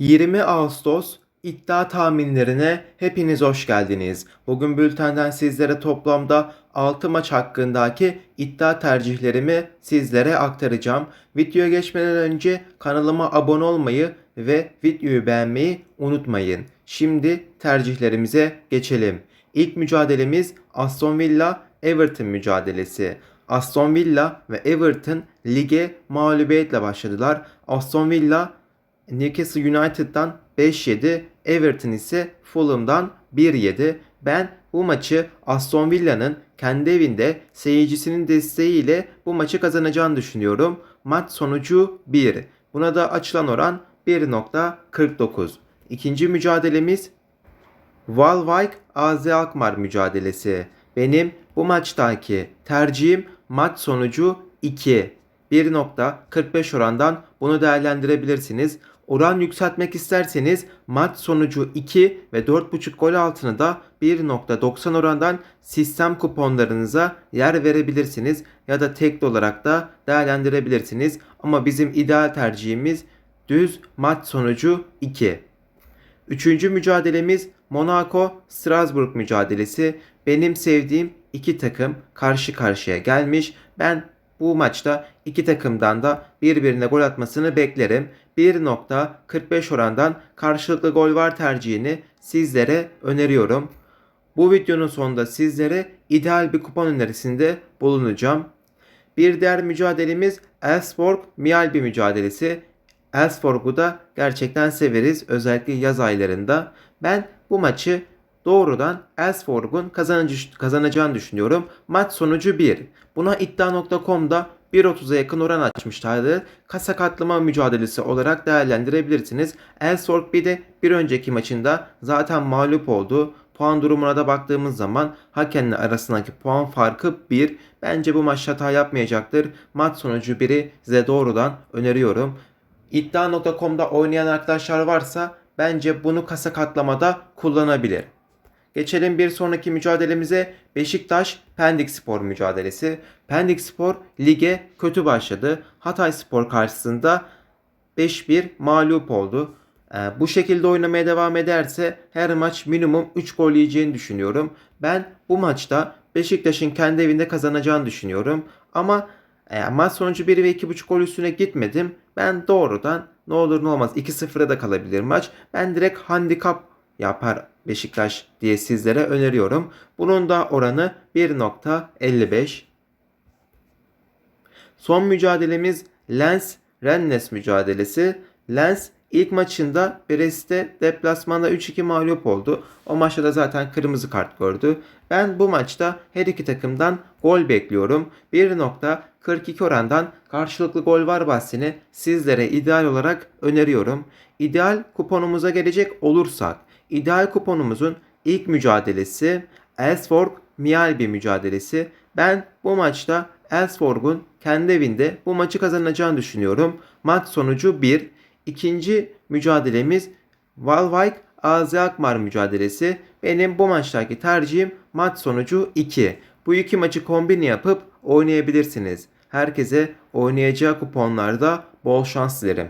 20 Ağustos iddia tahminlerine hepiniz hoş geldiniz. Bugün bültenden sizlere toplamda 6 maç hakkındaki iddia tercihlerimi sizlere aktaracağım. Videoya geçmeden önce kanalıma abone olmayı ve videoyu beğenmeyi unutmayın. Şimdi tercihlerimize geçelim. İlk mücadelemiz Aston Villa Everton mücadelesi. Aston Villa ve Everton lige mağlubiyetle başladılar. Aston Villa Newcastle United'dan 5 yedi. Everton ise Fulham'dan 1 yedi. Ben bu maçı Aston Villa'nın kendi evinde seyircisinin desteğiyle bu maçı kazanacağını düşünüyorum. Maç sonucu 1. Buna da açılan oran 1.49. İkinci mücadelemiz Valvik AZ Alkmaar mücadelesi. Benim bu maçtaki tercihim maç sonucu 2. 1.45 orandan bunu değerlendirebilirsiniz. Oran yükseltmek isterseniz maç sonucu 2 ve 4.5 gol altını da 1.90 orandan sistem kuponlarınıza yer verebilirsiniz ya da tek olarak da değerlendirebilirsiniz. Ama bizim ideal tercihimiz düz maç sonucu 2. Üçüncü mücadelemiz Monaco Strasbourg mücadelesi. Benim sevdiğim iki takım karşı karşıya gelmiş. Ben bu maçta iki takımdan da birbirine gol atmasını beklerim. 1.45 orandan karşılıklı gol var tercihini sizlere öneriyorum. Bu videonun sonunda sizlere ideal bir kupon önerisinde bulunacağım. Bir diğer mücadelemiz Elfsborg Mialbi mücadelesi. Elfsborg'u da gerçekten severiz özellikle yaz aylarında. Ben bu maçı doğrudan Elfsborg'un kazanacağını düşünüyorum. Maç sonucu 1. Buna iddia.com'da 1.30'a yakın oran açmışlardı. Kasa katlama mücadelesi olarak değerlendirebilirsiniz. Elfsborg bir de bir önceki maçında zaten mağlup oldu. Puan durumuna da baktığımız zaman hakemle arasındaki puan farkı 1. Bence bu maç hata yapmayacaktır. Maç sonucu 1'i size doğrudan öneriyorum. İddia.com'da oynayan arkadaşlar varsa bence bunu kasa katlamada kullanabilir. Geçelim bir sonraki mücadelemize Beşiktaş Pendik Spor mücadelesi. Pendik Spor lige kötü başladı. Hatay Spor karşısında 5-1 mağlup oldu. Ee, bu şekilde oynamaya devam ederse her maç minimum 3 gol yiyeceğini düşünüyorum. Ben bu maçta Beşiktaş'ın kendi evinde kazanacağını düşünüyorum. Ama e, maç sonucu 1 ve 2.5 gol üstüne gitmedim. Ben doğrudan ne olur ne olmaz 2-0'a da kalabilir maç. Ben direkt handikap yapar Beşiktaş diye sizlere öneriyorum. Bunun da oranı 1.55. Son mücadelemiz Lens Rennes mücadelesi. Lens ilk maçında Brest'te deplasmanda 3-2 mağlup oldu. O maçta da zaten kırmızı kart gördü. Ben bu maçta her iki takımdan gol bekliyorum. 1.42 orandan karşılıklı gol var bahsini sizlere ideal olarak öneriyorum. İdeal kuponumuza gelecek olursak ideal kuponumuzun ilk mücadelesi Elfsborg Mialbi mücadelesi. Ben bu maçta Elfsborg'un kendi evinde bu maçı kazanacağını düşünüyorum. Maç sonucu 1. İkinci mücadelemiz Valvik AZ Akmar mücadelesi. Benim bu maçtaki tercihim maç sonucu 2. Bu iki maçı kombin yapıp oynayabilirsiniz. Herkese oynayacağı kuponlarda bol şans dilerim.